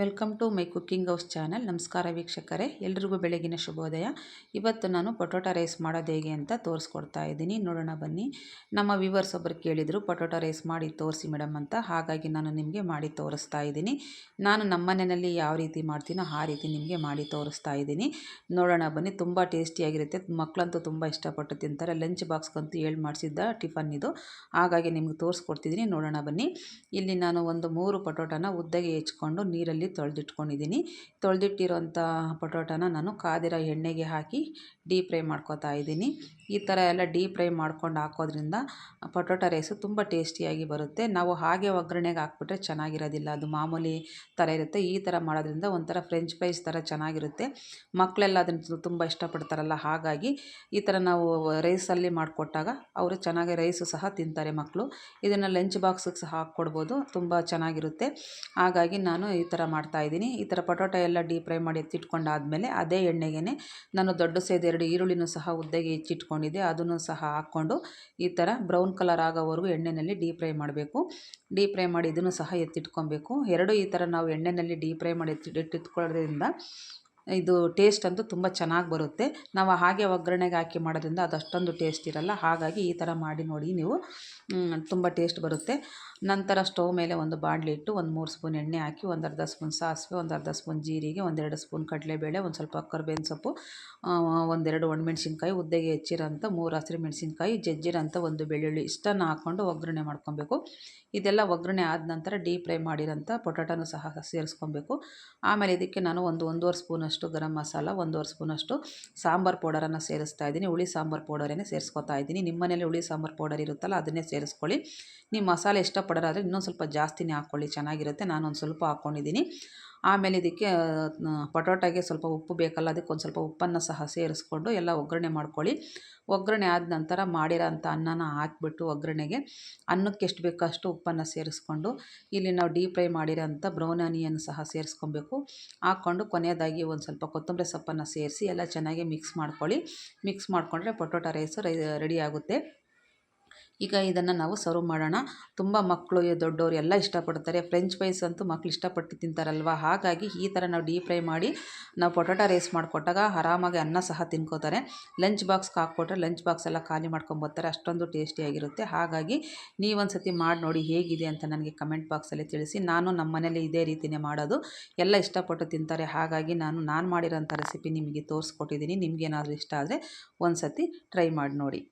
Welcome to my cooking house channel. ನಮಸ್ಕಾರ ವೀಕ್ಷಕರೇ, ಎಲ್ರಿಗೂ ಬೆಳಗಿನ ಶುಭೋದಯ. ಇವತ್ತು ನಾನು ಪೊಟೊಟೊ ರೈಸ್ ಮಾಡೋದು ಹೇಗೆ ಅಂತ ತೋರಿಸ್ಕೊಡ್ತಾ ಇದ್ದೀನಿ. ನೋಡೋಣ ಬನ್ನಿ. ನಮ್ಮ ವ್ಯೂವರ್ಸ್ ಒಬ್ಬರು ಕೇಳಿದರು, ಪೊಟೊಟೊ ರೈಸ್ ಮಾಡಿ ತೋರಿಸಿ ಮೇಡಮ್ ಅಂತ. ಹಾಗಾಗಿ ನಾನು ನಿಮಗೆ ಮಾಡಿ ತೋರಿಸ್ತಾ ಇದ್ದೀನಿ. ನಾನು ನಮ್ಮ ಮನೆಯಲ್ಲಿ ಯಾವ ರೀತಿ ಮಾಡ್ತೀನೋ ಆ ರೀತಿ ನಿಮಗೆ ಮಾಡಿ ತೋರಿಸ್ತಾ ಇದ್ದೀನಿ. ನೋಡೋಣ ಬನ್ನಿ. ತುಂಬ ಟೇಸ್ಟಿಯಾಗಿರುತ್ತೆ. ಮಕ್ಕಳಂತೂ ತುಂಬ ಇಷ್ಟಪಟ್ಟು ತಿಂತಾರೆ. ಲಂಚ್ ಬಾಕ್ಸ್ಗಂತೂ ಹೇಳಿ ಮಾಡಿಸಿದ್ದ ಟಿಫನ್ ಇದು. ಹಾಗಾಗಿ ನಿಮ್ಗೆ ತೋರಿಸ್ಕೊಡ್ತಿದ್ದೀನಿ. ನೋಡೋಣ ಬನ್ನಿ. ಇಲ್ಲಿ ನಾನು ಒಂದು ಮೂರು ಪೊಟೊಟೊನ ಉದ್ದಗೆ ಹೆಚ್ಕೊಂಡು ನೀರಲ್ಲಿ ತೊಳೆದಿಟ್ಕೊಂಡಿದ್ದೀನಿ. ತೊಳೆದಿಟ್ಟಿರೋಂಥ ಪೊಟೊಟೊನ ನಾನು ಕಾದಿರೋ ಎಣ್ಣೆಗೆ ಹಾಕಿ ಡೀಪ್ ಫ್ರೈ ಮಾಡ್ಕೋತಾ ಇದ್ದೀನಿ. ಈ ಥರ ಎಲ್ಲ ಡೀಪ್ ಫ್ರೈ ಮಾಡ್ಕೊಂಡು ಹಾಕೋದ್ರಿಂದ ಪೊಟೊಟೊ ರೈಸು ತುಂಬ ಟೇಸ್ಟಿಯಾಗಿ ಬರುತ್ತೆ. ನಾವು ಹಾಗೆ ಒಗ್ಗರಣೆಗೆ ಹಾಕ್ಬಿಟ್ರೆ ಚೆನ್ನಾಗಿರೋದಿಲ್ಲ. ಅದು ಮಾಮೂಲಿ ಥರ ಇರುತ್ತೆ. ಈ ಥರ ಮಾಡೋದ್ರಿಂದ ಒಂಥರ ಫ್ರೆಂಚ್ ಫ್ರೈಸ್ ಥರ ಚೆನ್ನಾಗಿರುತ್ತೆ. ಮಕ್ಕಳೆಲ್ಲ ಅದನ್ನು ತುಂಬ ಇಷ್ಟಪಡ್ತಾರಲ್ಲ, ಹಾಗಾಗಿ ಈ ಥರ ನಾವು ರೈಸಲ್ಲಿ ಮಾಡಿಕೊಟ್ಟಾಗ ಅವರು ಚೆನ್ನಾಗಿ ರೈಸು ಸಹ ತಿಂತಾರೆ ಮಕ್ಕಳು. ಇದನ್ನು ಲಂಚ್ ಬಾಕ್ಸಿಗೆ ಸಹ ಹಾಕ್ಕೊಡ್ಬೋದು. ತುಂಬ ಚೆನ್ನಾಗಿರುತ್ತೆ. ಹಾಗಾಗಿ ನಾನು ಈ ಥರ ಮಾಡ್ತಾಯಿದ್ದೀನಿ ಈ ಥರ ಪಟೋಟ ಎಲ್ಲ ಡೀಪ್ ಫ್ರೈ ಮಾಡಿ ಎತ್ತಿಟ್ಕೊಂಡಾದಮೇಲೆ ಅದೇ ಎಣ್ಣೆಗೆ ನಾನು ದೊಡ್ಡ ಸೇದು ಎರಡು ಈರುಳ್ಳಿನೂ ಸಹ ಉದ್ದಗೆ ಹೆಚ್ಚಿಟ್ಕೊಂಡಿದ್ದೆ. ಅದನ್ನು ಸಹ ಹಾಕ್ಕೊಂಡು ಈ ಥರ ಬ್ರೌನ್ ಕಲರ್ ಆಗೋವರೆಗೂ ಎಣ್ಣೆಯಲ್ಲಿ ಡೀಪ್ ಫ್ರೈ ಮಾಡಬೇಕು. ಡೀಪ್ ಫ್ರೈ ಮಾಡಿ ಇದನ್ನು ಸಹ ಎತ್ತಿಟ್ಕೊಬೇಕು. ಎರಡು ಈ ಥರ ನಾವು ಎಣ್ಣೆಯಲ್ಲಿ ಡೀಪ್ ಫ್ರೈ ಮಾಡಿ ಎತ್ತಿ ಎತ್ತಿಟ್ಕೊಳ್ಳೋದ್ರಿಂದ ಇದು ಟೇಸ್ಟ್ ಅಂತೂ ತುಂಬ ಚೆನ್ನಾಗಿ ಬರುತ್ತೆ. ನಾವು ಹಾಗೆ ಒಗ್ಗರಣೆಗೆ ಹಾಕಿ ಮಾಡೋದ್ರಿಂದ ಅದು ಅಷ್ಟೊಂದು ಟೇಸ್ಟ್ ಇರಲ್ಲ. ಹಾಗಾಗಿ ಈ ಥರ ಮಾಡಿ ನೋಡಿ ನೀವು. ತುಂಬ ಟೇಸ್ಟ್ ಬರುತ್ತೆ. ನಂತರ ಸ್ಟವ್ ಮೇಲೆ ಒಂದು ಬಾಣಲಿ ಇಟ್ಟು ಒಂದು ಮೂರು ಸ್ಪೂನ್ ಎಣ್ಣೆ ಹಾಕಿ ಒಂದು ಅರ್ಧ ಸ್ಪೂನ್ ಸಾಸಿವೆ, ಒಂದು ಅರ್ಧ ಸ್ಪೂನ್ ಜೀರಿಗೆ ಒಂದೆರಡು ಸ್ಪೂನ್ ಕಡಲೆಬೇಳೆ, ಒಂದು ಸ್ವಲ್ಪ ಕರ್ಬೇವಿನ ಸೊಪ್ಪು ಒಂದೆರಡು ಒಣಮೆಣ್ಸಿನ್ಕಾಯಿ ಉದ್ದೆಗೆ ಹೆಚ್ಚಿರೋಂಥ ಮೂರು ಹಸಿರು ಮೆಣಸಿನ್ಕಾಯಿ, ಜಜ್ಜಿರೋಂಥ ಒಂದು ಬೆಳ್ಳುಳ್ಳಿ ಇಷ್ಟನ್ನು ಹಾಕ್ಕೊಂಡು ಒಗ್ಗರಣೆ ಮಾಡ್ಕೊಬೇಕು. ಇದೆಲ್ಲ ಒಗ್ಗರಣೆ ಆದ ನಂತರ ಡೀಪ್ ಫ್ರೈ ಮಾಡಿರೋಂಥ ಪೊಟಾಟೋನು ಸಹ ಸೇರಿಸ್ಕೊಬೇಕು. ಆಮೇಲೆ ಇದಕ್ಕೆ ನಾನು ಒಂದು ಒಂದೂವರೆ ಸ್ಪೂನಷ್ಟು ಗರಂ ಮಸಾಲ, ಒಂದೂವರೆ ಸ್ಪೂನಷ್ಟು ಸಾಂಬಾರು ಪೌಡರನ್ನು ಸೇರಿಸ್ತಾ ಇದ್ದೀನಿ. ಹುಳಿ ಸಾಂಬಾರು ಪೌಡರೇ ಸೇರಿಸ್ಕೊತಾ ಇದ್ದೀನಿ. ನಿಮ್ಮ ಮನೇಲಿ ಹುಳಿ ಸಾಂಬಾರು ಪೌಡರ್ ಇರುತ್ತಲ್ಲ, ಅದನ್ನೇ ಸೇರಿಸ್ಕೊಳ್ಳಿ. ನೀವು ಮಸಾಲೆ ಇಷ್ಟಪಡೋರಾದರೆ ಇನ್ನೊಂದು ಸ್ವಲ್ಪ ಜಾಸ್ತಿನೇ ಹಾಕ್ಕೊಳ್ಳಿ, ಚೆನ್ನಾಗಿರುತ್ತೆ. ನಾನು ಒಂದು ಸ್ವಲ್ಪ ಹಾಕ್ಕೊಂಡಿದ್ದೀನಿ. ಆಮೇಲೆ ಇದಕ್ಕೆ ಪಟೋಟಾಗೆ ಸ್ವಲ್ಪ ಉಪ್ಪು ಬೇಕಲ್ಲ ಅದಕ್ಕೆ ಒಂದು ಸ್ವಲ್ಪ ಉಪ್ಪನ್ನು ಸಹ ಸೇರಿಸ್ಕೊಂಡು ಎಲ್ಲ ಒಗ್ಗರಣೆ ಮಾಡ್ಕೊಳ್ಳಿ. ಒಗ್ಗರಣೆ ಆದ ನಂತರ ಮಾಡಿರೋ ಅಂಥ ಅನ್ನನ ಹಾಕಿಬಿಟ್ಟು ಒಗ್ಗರಣೆಗೆ ಅನ್ನಕ್ಕೆ ಎಷ್ಟು ಬೇಕೋ ಅಷ್ಟು ಉಪ್ಪನ್ನು ಸೇರಿಸ್ಕೊಂಡು, ಇಲ್ಲಿ ನಾವು ಡೀಪ್ ಫ್ರೈ ಮಾಡಿರೋಂಥ ಬ್ರೌನ್ ಆನಿಯನ್ ಸಹ ಸೇರಿಸ್ಕೊಬೇಕು. ಹಾಕ್ಕೊಂಡು ಕೊನೆಯದಾಗಿ ಒಂದು ಸ್ವಲ್ಪ ಕೊತ್ತಂಬರಿ ಸೊಪ್ಪನ್ನು ಸೇರಿಸಿ ಎಲ್ಲ ಚೆನ್ನಾಗಿ ಮಿಕ್ಸ್ ಮಾಡ್ಕೊಳ್ಳಿ. ಮಿಕ್ಸ್ ಮಾಡಿಕೊಂಡ್ರೆ ಪೊಟೊಟೊ ರೈಸು ರೆಡಿ ಆಗುತ್ತೆ. ಈಗ ಇದನ್ನು ನಾವು ಸರ್ವ್ ಮಾಡೋಣ. ತುಂಬ ಮಕ್ಕಳು ದೊಡ್ಡವರು ಎಲ್ಲ ಇಷ್ಟಪಡ್ತಾರೆ. ಫ್ರೆಂಚ್ ಫ್ರೈಸ್ ಅಂತೂ ಮಕ್ಕಳು ಇಷ್ಟಪಟ್ಟು ತಿಂತಾರಲ್ವ? ಹಾಗಾಗಿ ಈ ಥರ ನಾವು ಡೀಪ್ ಫ್ರೈ ಮಾಡಿ ನಾವು ಪೊಟೊಟೊ ರೈಸ್ ಮಾಡಿಕೊಟ್ಟಾಗ ಆರಾಮಾಗಿ ಅನ್ನ ಸಹ ತಿನ್ಕೋತಾರೆ. ಲಂಚ್ ಬಾಕ್ಸ್ಗೆ ಹಾಕ್ಕೊಟ್ರೆ ಲಂಚ್ ಬಾಕ್ಸ್ ಎಲ್ಲ ಖಾಲಿ ಮಾಡ್ಕೊಂಬರ್ತಾರೆ ಅಷ್ಟೊಂದು ಟೇಸ್ಟಿಯಾಗಿರುತ್ತೆ ಹಾಗಾಗಿ ನೀವೊಂದು ಸತಿ ಮಾಡಿ ನೋಡಿ ಹೇಗಿದೆ ಅಂತ ನನಗೆ ಕಮೆಂಟ್ ಬಾಕ್ಸಲ್ಲಿ ತಿಳಿಸಿ. ನಾನು ನಮ್ಮ ಮನೇಲಿ ಇದೇ ರೀತಿಯೇ ಮಾಡೋದು. ಎಲ್ಲ ಇಷ್ಟಪಟ್ಟು ತಿಂತಾರೆ. ಹಾಗಾಗಿ ನಾನು ನಾನು ಮಾಡಿರೋಂಥ ರೆಸಿಪಿ ನಿಮಗೆ ತೋರಿಸ್ಕೊಟ್ಟಿದ್ದೀನಿ. ನಿಮಗೇನಾದರೂ ಇಷ್ಟ ಆದರೆ ಒಂದು ಸತಿ ಟ್ರೈ ಮಾಡಿ ನೋಡಿ.